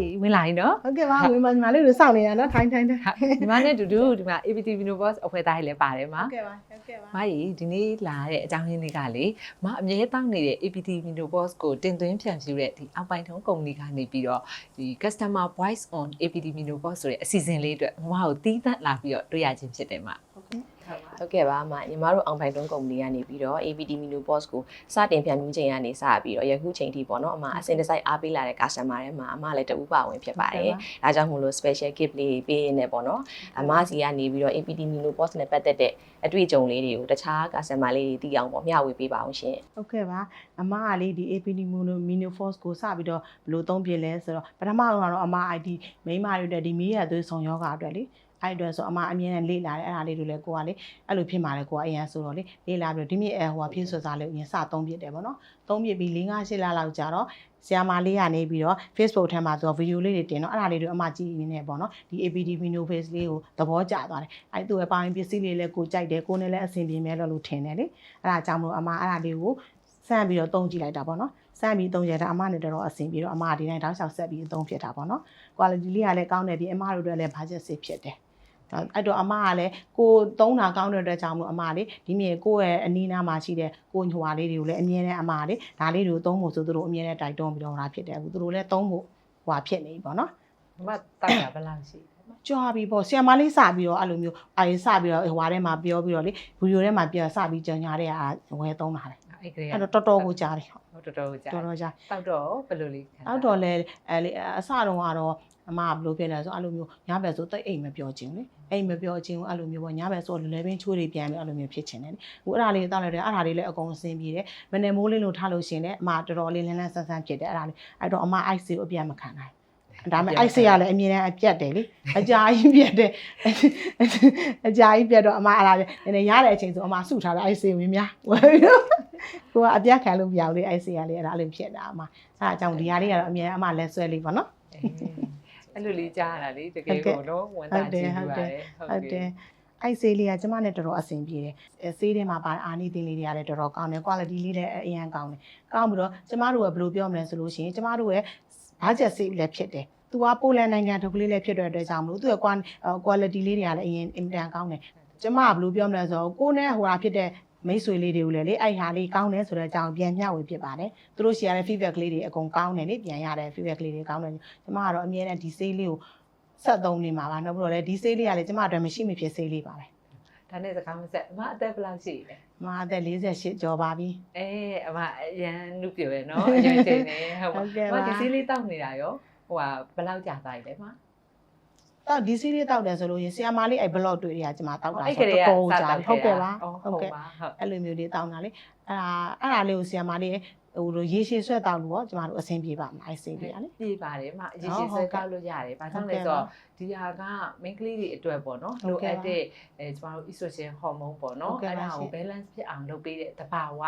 ကြီးဝင်လာရင်နော်ဟုတ်ကဲ့ပါဝင်ပါညီမလေးတို့စောင့်နေတာနော်ထိုင်းထိုင်းထိုင်းဒီမှာနဲ့အတူတူဒီမှာ APT Vinobos အဖွဲ့သားကြီးလည်းပါတယ်မှာဟုတ်ကဲ့ပါဟုတ်ကဲ့ပါမကြီးဒီနေ့လာတဲ့အကြောင်းရင်းလေးကလေမအမြဲတောင်းနေတဲ့ APT Vinobos ကိုတင်သွင်းဖြန့်ဖြူတဲ့ဒီအောက်ပိုင်းထုံးကုမ္ပဏီကနေပြီးတော့ဒီ customer voice on APT Vinobos ဆိုတဲ့အစီအစဉ်လေးအတွက်မမကိုတီးသန့်လာပြီးတော့တွေ့ရခြင်းဖြစ်တယ်မှာ ဟုတ်ကဲ့ဟုတ်ကဲ့ပါအမညီမတို့အောင်ဖိုင်တွန်းကုမ္ပဏီကနေပြီးတော့ ABD Minu Boss ကိုစတင်ပြန်မှုချိန်ကနေစပြီးတော့ယခုချိန်ထိပေါ့နော်အမအစင်တစိုက်အားပေးလာတဲ့ customer တွေမှာအမလည်းတဦးပါဝင်ဖြစ်ပါတယ်။ဒါကြောင့်မို့လို့ special gift လေးပေးရနေပေါ့နော်။အမစီကနေပြီးတော့ ABD Minu Boss နဲ့ပတ်သက်တဲ့အတွေ့အကြုံလေးတွေကိုတခြား customer လေးတွေသိအောင်ပေါ့မျှဝေပေးပါအောင်ရှင်ဟုတ်ကဲ့ပါအမကလေးဒီ APD Mono Mini Force ကိုစပြီးတော့ဘယ်လိုသုံးပြလဲဆိုတော့ပထမကတော့အမ ID မိန်းမတွေအတွက်ဒီမီးရသွေးဆောင်ယောဂအတွက်လေ အဲ့အတွက်ဆိုအမအမြဲတမ်းလေ့လာတယ်အဲ့ဒါလေးတွေလည်းကိုကလေအဲ့လိုဖြစ်มาလဲကိုကအရင်ဆိုတော့လေလေ့လာပြီးတော့ဒီမြစ်အဟိုကဖြစ်ဆွစားလေးကိုအရင်စသုံးပြတယ်ပေါ့နော်သုံးပြပြီး၄၅၈လလောက်ကြာတော့ဆီယာမာလေးကနေပြီးတော့ Facebook ထဲမှာသူကဗီဒီယိုလေးတွေတင်တော့အဲ့ဒါလေးတွေအမကြည့်ရင်းနဲ့ပေါ့နော်ဒီ APD Mino Face လေးကိုသဘောကျသွားတယ်အဲ့သူရဲ့ပိုင်းပစ္စည်းလေးလည်းကိုကြိုက်တယ်ကိုနဲ့လည်းအဆင်ပြေမယ်လို့လို့ထင်တယ်လေအဲ့ဒါကြောင့်မလို့အမအဲ့ဒါလေးကိုစမ်းပြီးတော့တုံးကြည့်လိုက်တာပေါ့နော်စမ်းပြီးတုံးရတာအမနဲ့တော်တော်အဆင်ပြေတော့အမဒီတိုင်းတောက်လျှောက်ဆက်ပြီးအသုံးဖြစ်တာပေါ့နော် quality လေးကလည်းကောင်းတယ်ပြီးအမတို့အတွက်လည်း budget save ဖြစ်တယ် အဲ့တော့အမကလည်းကိုသုံးတာကောင်းတဲ့အတွက်ကြောင့်မလို့အမလေးဒီမြေကိုယ့်ရဲ့အနီးနားမှာရှိတဲ့ကိုညွာလေးတွေကိုလည်းအမြဲတမ်းအမလေးဒါလေးတွေကိုသုံးဖို့ဆိုသူတို့အမြဲတမ်းတိုက်တွန်းပြီးတော့လာဖြစ်တယ်အခုသူတို့လည်းသုံးဖို့ဟွာဖြစ်နေပြီပေါ့နော်မမတောက်တာဘယ်လောက်ရှိလဲကြွားပြီးပေါ့ဆီယမလေးစပြီးတော့အဲ့လိုမျိုးအဲစပြီးတော့ဟွာထဲမှာပြောပြီးတော့လေဗီဒီယိုထဲမှာပြောစပြီးကြော်ညာတဲ့အာဝယ်သုံးတာလေအဲ့ကလေးအဲ့တော့တော်တော်ကိုကြားတယ်ဟုတ်တော်တော်ကြာတော်တော်ကြားတောက်တော့ဘယ်လိုလေးခံနောက်တော့လဲအဲလေအစတုန်းကတော့ အမကဘယ်လိုဖြစ်လဲဆိုအဲ့လိုမျိုးညဘက်ဆိုတိတ်အိမ်မပြောခြင်းလေအိမ်မပြောခြင်းအဲ့လိုမျိုးပေါ့ညဘက်ဆိုလွယ်ပင်းချိုးတွေပြန်ပြီးအဲ့လိုမျိုးဖြစ်ခြင်းလေဟိုအဲ့ဒါလေးတောက်လိုက်တယ်အဲ့ဒါလေးလည်းအကုန်အဆင်ပြေတယ်မနေ့မိုးလေးလို့ထားလို့ရှရင်လည်းအမတော်တော်လေးလန်းလန်းဆန်းဆန်းဖြစ်တယ်အဲ့ဒါလေးအဲ့တော့အမအိုက်စီကိုအပြတ်မခံနိုင်ဒါပေမဲ့အိုက်စီကလည်းအမြင်နဲ့အပြတ်တယ်လေအကြာကြီးပြတ်တယ်အကြာကြီးပြတ်တော့အမအဲ့ဒါလေးနည်းနည်းရတဲ့အချိန်ဆိုအမစုထားတယ်အိုက်စီဝင်များဝယ်ပြီးတော့ကိုကအပြတ်ခံလို့မရဘူးလေအိုက်စီကလေးအဲ့ဒါလေးဖြစ်တာအမအဲ့ဒါကြောင့်ဒီဟာလေးကတော့အမြင်အမလက်ဆွဲလေးပေါ့နော် အဲ့လိုလေးကြားရတာလေတကယ်ကိုနော်ဝန်တာကြည့်ပါတယ်ဟုတ်တယ်အဲ့ဆေးလေးကကျမနဲ့တော်တော်အဆင်ပြေတယ်အဲဆေးထဲမှာပါအာနီသင်းလေးတွေကလည်းတော်တော်ကောင်းတယ် quality လေးလည်းအရင်ကောင်းတယ်ကောင်းပြီးတော့ကျမတို့ကဘယ်လိုပြောမလဲဆိုလို့ရှိရင်ကျမတို့ရဲ့ဘာချက်ဆေးလည်းဖြစ်တယ်သူကပိုလန်နိုင်ငံထုတ်ကလေးလည်းဖြစ်တဲ့အတွက်ကြောင့်မလို့သူက quality လေးတွေကလည်းအရင်အင်တန်ကောင်းတယ်ကျမကဘယ်လိုပြောမလဲဆိုတော့ကိုနဲ့ဟိုဟာဖြစ်တဲ့ မိတ်ဆွေလေးတွေကိုလည်းလေအဲ့ဟာလေးကောင်းတယ်ဆိုတဲ့အကြောင်းပြန်မျှဝေဖြစ်ပါတယ်သူတို့ရှိရတဲ့ feedback လေးတွေအကုန်ကောင်းတယ်လေပြန်ရတဲ့ feedback လေးတွေကောင်းတယ်ကျမကတော့အမြဲတမ်းဒီဆေးလေးကိုဆက်သုံးနေမှာပါနောက်ပြီးတော့လည်းဒီဆေးလေးကလည်းကျမအတွက်မရှိမဖြစ်ဆေးလေးပါပဲဒါနဲ့စကားမဆက်အမအသက်ဘယ်လောက်ရှိလဲ။မအသက်48ကျော်ပါပြီအဲအမအရန်နုပြရဲနော်အရင်တင်နေဟုတ်ဟုတ်ကဲ့ပါပါမဒီစီးလေးတောက်နေတာရောဟိုဟာဘယ်လောက်ကြာသွားပြီလဲမ။ တော့ဒီဆေးလေးတောက်တယ်ဆိုလို့ရင်ဆီယာမာလေးအဲ့ဘလော့တွေ့တွေကကျမတောက်တာအဲ့ကဆိုလေးတော့ကတော်တော်ကြာပြီဟုတ်ကဲ့ပါဟုဟုတ်တ်ကဲ့ကဲ့ပါဟုတ်အဲ့လိုမျိုးလေးတောက်တာလေအဲ့ဒါအဲ့ဒါလေးကိုဆီယာမာလေးဟိုလိုရေရှည်ဆွဲတောက်လို့ရောကျမတို့အဆင်ပြေပါမလားအဲ့ဆေးလေးကလေပြေးပါတယ်မအရေးဟုတ်ကြီးဟုတ်ဆွဲကဲ့ကောက်လို့ရတယ်ဘာကြောင့်ဟုတ်လဲကဲ့ဆိုပါတော့ဒီဟာက main ကလေးတွေအတွက်ပေါ့နော်ဟုတ်လိုကဲ့အပါပ်တဲ့အဲကျမတို့ estrogen hormone ပေါ့နော်ဟုတ်ကဲ့အဲ့ပါဒါရှင်ကို balance ဖြစ်အောင်လုပ်ပေးတဲ့တဘာဝ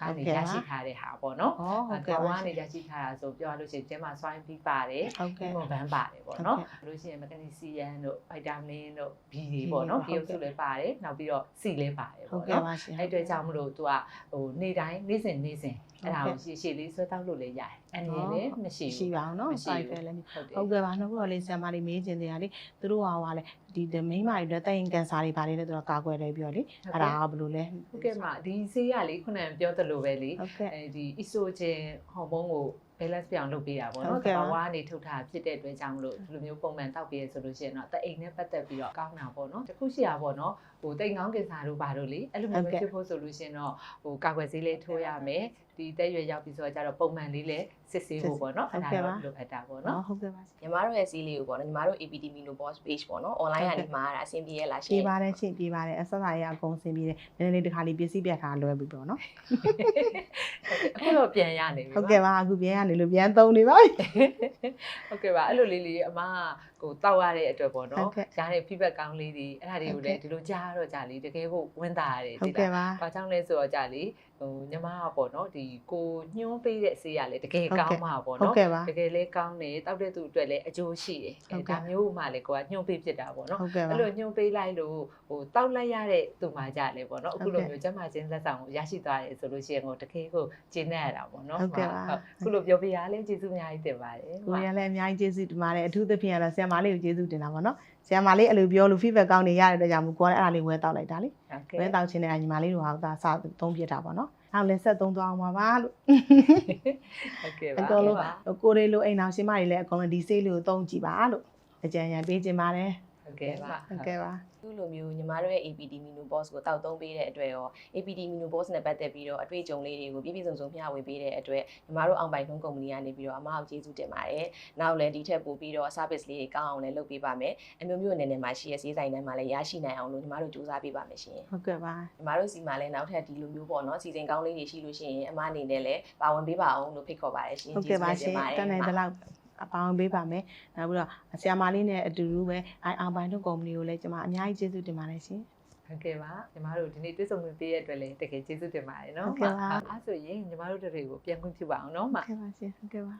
ကနေဟုတ်ကဲ့ရပါရှိထားတဲ့ဟာပေါ့နော်ဩဟုတ်ကဲ့တဘာဝပါကနေရရှိထားတာဆိုပြောရလို့ရှိရင်ကျမ swine bee ပါတယ်ဟုတ်ဒီကဲ့မဘန်းပါတယ်ပေါ့နော်လို့ရှိရင် magnesium တို့ vitamin တို့ B တွေပေါ့နော် B ဟုတ်ကဲ့စုလည်းပါတယ်နောက်ပြီးတော့ C လည်းပါတယ်ဟုတ်ပေါ့ကဲ့နော်ပါရှင်အဲ့အတွက်ကြောင့်မလို့ तू ကဟိုနေ့တိုင်းနေ့စဉ်နေ့စဉ် အဲ့ဒါဟုတ်ကိုကဲ့ရှည်ရှည်လေးဆွဲတောက်လို့လည်းရတယ်အနည်းလည်းမရှိရှိဘူးပါအောင်နော်မရှိ side ဘူး fair လည်းမရှိဟုတ်တယ်ဟုတ်ကဲ့ပါနောက်ပြီးတော့လေးဆီယာမာလေးမေးချင်တယ်ကလေသူတို့ဟာဟာလေဒီမိန်းမတွေအတွက်တိုင်ကန်ဆာတွေပါတယ်လေသူတို့ကာကွယ်တယ်ပြီးတော့လေအဲ့ဒါကဘယ်လိုလဲဟုတ်ကဲ့မဒီဆေးရလေခုနကပြောသလိုပဲလေဟုတ်ကဲ့အဲဒီ estrogen ဟော်မုန်းကို balance ပြောင်းလုပ်ပေးတာပေါ့ဟုနော်တ်ကဲ့တပါဘာဝကနေထုတ်ထားဖြစ်တဲ့အတွက်ကြောင့်မလို့ဒီလိုမျိုးပုံမှန်တောက်ပေးရဆိုလို့ရှိရင်တော့တအိမ်နဲ့ပတ်သက်ပြီးတော့ကောင်းတာပေါ့နော်တခုရှိတာပေါ့နော်ဟိုတိတ်ငောင်းကင်ဆာတို့ဘာတို့လေအဲ့လိုမျိုးဟုတ်ပဲကဲ့ဖြစ်ဖို့ဆိုလို့ရှိရင်တော့ဟိုကာကွယ်ဆေးလေးထိုးရမယ်ဒီတက်ရွယ်ရောက်ပြီဆိုတော့ကြတော့ပုံမှန်လေးလည်းစစ်ဆေးဖို့ပေါ့နော်ဟုတ်အဲ့ဒါကဲ့ပါတော့လိုအပ်တာပေါ့နော်ဟုတ်ကဲ့ပါရှင်ညီမတို့ရဲ့စီးလေးကိုပေါ့နော်ညီမတို့ ABD Minu Boss page ပေါ့နော် online ကနေမှာတာအဆင်ပြေရလားရှပြေးင်ပါတယ်ရှင်ပြေးပါတယ်အဆက်စာရအကုန်စင်ပြေတယ်နည်းနည်းလေးတစ်ခါလေးပစ္စည်းပြတ်ထားလွယ်ပြီပေါ့နော်အခုတော့ပြန်ရနေပြီဟုတ်ကဲ့ပါအခုပြန်ရနေလို့ပြန်သုံးနေပါပြီဟုတ်ကဲ့ပါအဲ့လိုလေးလေးအမကဟိုတောက်ရတဲ့အတွက်ပေါ့ဟုနော်တ်ကဲ့ရားတဲ့ feedback ကောင်းလေးတွေအဲ့ဒါတွေကိုဟုတ်ကဲ့လည်းဒီလိုကြားရတော့ကြာလေတကယ်ကိုဝမ်းသာရတယ်ဟုတ်တိကဲ့လားပါဘာကြောင့်လဲဆိုတော့ကြာလေဟိုညီမကပေါ့နော်ဒီကိုညှိုးပေးတဲ့အစေးရလေတကယ်ကောင်းမှာပေါ့ဟုတ်နော်ကဲ့ပါတကယ်လေးကောင်းတယ်တောက်တဲ့သူအတွက်လည်းအကျိုးရှိတယ်ဟုတ်အဲကဲ့ဒါမျိုးမှလည်းကိုကညှိုးပေးဖြစ်တာပေါ့နော်ဟုတ်ကဲ့ပါအဲ့လိုညှို့ပေးလိုက်လို့ဟိုတောက်လိုက်ရတဲ့သူမှကြလေပေါ့နော်ဟုတ်အခုကဲ့လိုမျိုးကျမချင်းလက်ဆောင်ကိုရရှိသွားတယ်ဆိုလို့ရှိရင်ကိုတကယ်ကိုကျင်းနေရတာပေါ့နော်ဟုတ်ကဲ့ပါအခုလိုပြောပြရလဲကျေးဇူးအများကြီးတင်ပါတယ်ကိုရလည်းအများကြီးကျေးဇူးတင်ပါတယ်အထူးသဖြင့်ကတော့ဆရာမလေးကိုကျေးဇူးတင်တာပါနော် ဆရာမလေးအဲ့လိုပြောလို့ feedback ကောင်းနေရတဲ့အတွက်ကြောင့်မို့ကိုကလည်းအဲ့ဒါလေးဝဲတောက်လိုက်တာလေဟုတ်ကဲ့ဝဲတောက်ခြင်းနဲ့ညီမလေးတို့ဟာသာစသုံးပြတာပေါ့နော်နောက်လည်းဆက်သုံးသွားအောင်ပါပါလို့ဟုတ်ကဲ့အပါကုန်လုံးကိုလေးလိုအိမ်အောင်ရှင်မတွေလည်းအကုန်လုံးဒီဆေးလေးကိုသုံးကြည့်ပါလို့အကြံဉာဏ်ပေးခြင်းပါတယ် ဟုတ်ကဲ့ပါဟုတ်ကဲ့ပါခုလိုမျိုးညီမတို့ရဲ့ APD Minu Boss ကိုတောက်သုံးပေးတဲ့အတွက်ရော APD Minu Boss နဲ့ပတ်သက်ပြီးတော့အတွေ့အကြုံလေးတွေကိုပြည့်ပြည့်စုံစုံမျှဝေပေးတဲ့အတွက်ညီမတို့အောင်ပိုင်ထုံးကုမ္ပဏီကနေပြီးတော့အမအောင်ကျေးဇူးတင်ပါတယ်။နောက်လည်းဒီထက်ပိုပြီးတော့ service လေးတွေကောင်းအောင်လည်းလုပ်ပေးပါမယ်။အမျိုးမျိုးအနေနဲ့မှာရှိရစေးဆိုင်တိုင်းမှာလည်းရရှိနိုင်အောင်လို့ညီမတို့စူးစမ်းပေးပါမယ်ရှင်။ဟုတ်ကဲ့ပါညီမတို့စီမှာလည်းနောက်ထပ်ဒီလိုမျိုးပေါ့နော်စီစဉ်ကောင်းလေးတွေရှိလို့ရှိရင်အမအနေနဲ့လည်းပါဝင်ပေးပါအောင်လို့ဖိတ်ခေါ်ပါတယ်ရှင်ဟုတ်ကဲ့ပါရှင်တန်းနိုင်သလောက် အပေါင်းပေးပါမယ်နောက်ပြီးတော့ဆရာမလေးနဲ့အတူတူပဲအိုင်အောင်ပိုင်းတို့ကုမ္ပဏီကိုလည်းကျွန်မအများကြီးကျေးဇူးတင်ပါတယ်ရှင်ဟုတ်ကဲ့ပါညီမတို့ဒီနေ့တွေ့ဆုံခွင့်ပေးရတဲ့အတွက်လည်းတကယ်ကျေးဇူးတင်ပါတယ်နော်ဟုတ်ကဲ့ပါအဲ့ဆိုရင်ညီမတို့တို့တွေကိုပြန်ခွင့်ပြုပါအောင်နော်မဟုတ်ကဲ့ပါရှင်ဟုတ်ကဲ့ပါ